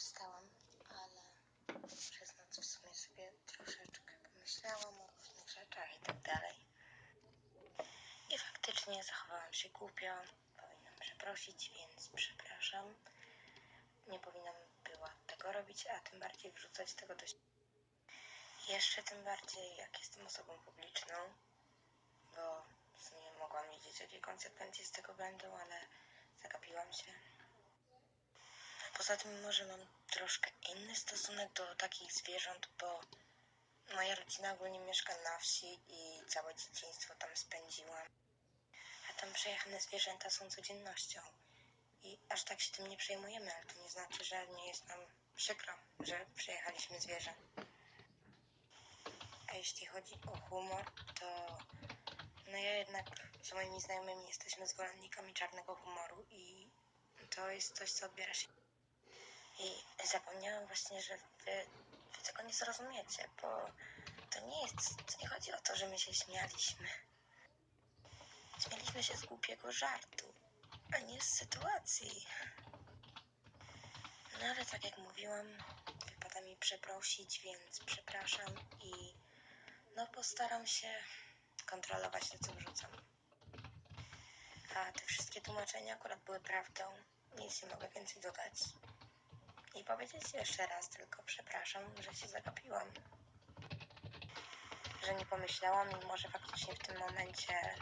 wstałam, ale przez noc w sumie sobie troszeczkę pomyślałam o różnych rzeczach i tak dalej. I faktycznie zachowałam się głupio. Powinnam przeprosić, więc przepraszam. Nie powinnam była tego robić, a tym bardziej wrzucać tego do Jeszcze tym bardziej, jak jestem osobą publiczną, bo w sumie mogłam wiedzieć, jakie konsekwencje z tego będą, ale zagapiłam się. Poza tym może mam troszkę inny stosunek do takich zwierząt, bo moja rodzina ogólnie mieszka na wsi i całe dzieciństwo tam spędziłam. A tam przejechane zwierzęta są codziennością. I aż tak się tym nie przejmujemy, ale to nie znaczy, że nie jest nam przykro, że przejechaliśmy zwierzę. A jeśli chodzi o humor, to no ja jednak z moimi znajomymi jesteśmy zwolennikami czarnego humoru i to jest coś, co odbiera się. I zapomniałam właśnie, że wy, wy tego nie zrozumiecie, bo to nie jest, to nie chodzi o to, że my się śmialiśmy. Śmialiśmy się z głupiego żartu, a nie z sytuacji. No ale tak jak mówiłam, wypada mi przeprosić, więc przepraszam i no postaram się kontrolować to, co wrzucam. A te wszystkie tłumaczenia akurat były prawdą. Nic nie mogę więcej dodać. I powiedzieć jeszcze raz tylko przepraszam, że się zagapiłam. Że nie pomyślałam i może faktycznie w tym momencie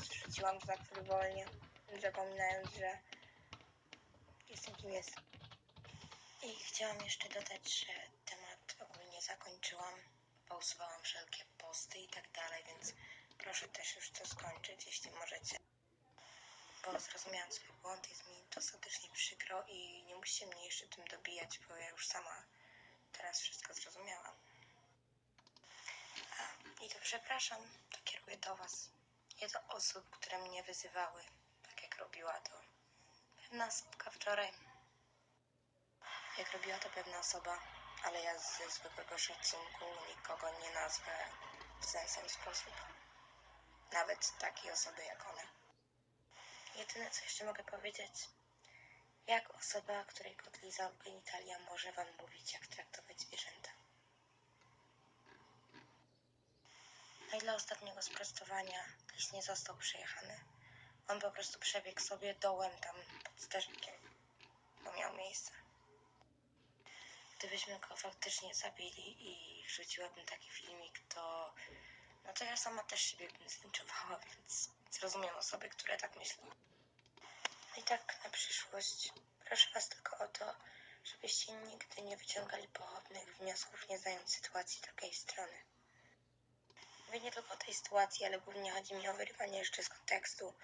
zrzuciłam to tak frywolnie, zapominając, że jestem kim jestem. I chciałam jeszcze dodać, że temat ogólnie zakończyłam. Pauzowałam wszelkie posty i tak dalej, więc proszę też już to skończyć, jeśli możecie. Bo zrozumiałam swój błąd, jest mi dostatecznie przykro i nie musicie mnie jeszcze tym dobijać, bo ja już sama teraz wszystko zrozumiałam. I to przepraszam, to kieruję do Was. Nie do osób, które mnie wyzywały, tak jak robiła to pewna osobka wczoraj. Jak robiła to pewna osoba, ale ja ze zwykłego szacunku nikogo nie nazwę w ten sposób. Nawet takiej osoby jak ona. Jedyne co jeszcze mogę powiedzieć, jak osoba, której kot lizał genitalia może wam mówić, jak traktować zwierzęta. No i dla ostatniego sprostowania lis nie został przejechany. On po prostu przebiegł sobie dołem tam pod sterzykiem, bo miał miejsce. Gdybyśmy go faktycznie zabili i wrzuciłabym taki filmik, to no to ja sama też siebie bym zlinczowała, więc zrozumiem osoby, które tak myślą. No i tak na przyszłość proszę Was tylko o to, żebyście nigdy nie wyciągali pochodnych wniosków, nie znając sytuacji drugiej strony. Mówię nie tylko o tej sytuacji, ale głównie chodzi mi o wyrywanie jeszcze z kontekstu,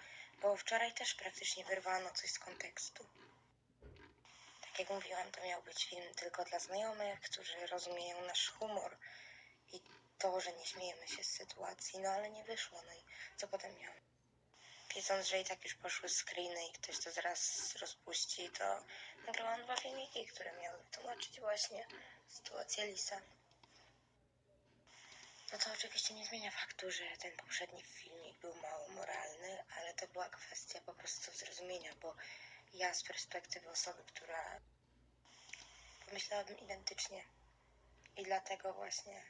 bo wczoraj też praktycznie wyrwano coś z kontekstu. Tak jak mówiłam, to miał być film tylko dla znajomych, którzy rozumieją nasz humor i to, że nie śmiejemy się z sytuacji, no ale nie wyszło, no i co potem miałam? Wiedząc, że i tak już poszły screeny i ktoś to zaraz rozpuści, to nagrałam dwa filmiki, które miały wytłumaczyć właśnie sytuację Lisa. No to oczywiście nie zmienia faktu, że ten poprzedni filmik był mało moralny, ale to była kwestia po prostu zrozumienia, bo ja z perspektywy osoby, która pomyślałabym identycznie i dlatego właśnie,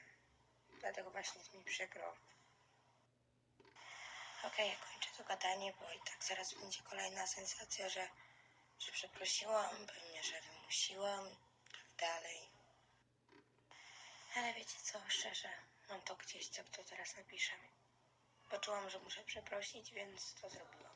dlatego właśnie jest mi przykro. Okej, okay, kończę to gadanie, bo i tak zaraz będzie kolejna sensacja, że, że przeprosiłam, pewnie, że wymusiłam, tak dalej. Ale wiecie co, szczerze, mam to gdzieś, co kto teraz napisze. Poczułam, że muszę przeprosić, więc to zrobiłam.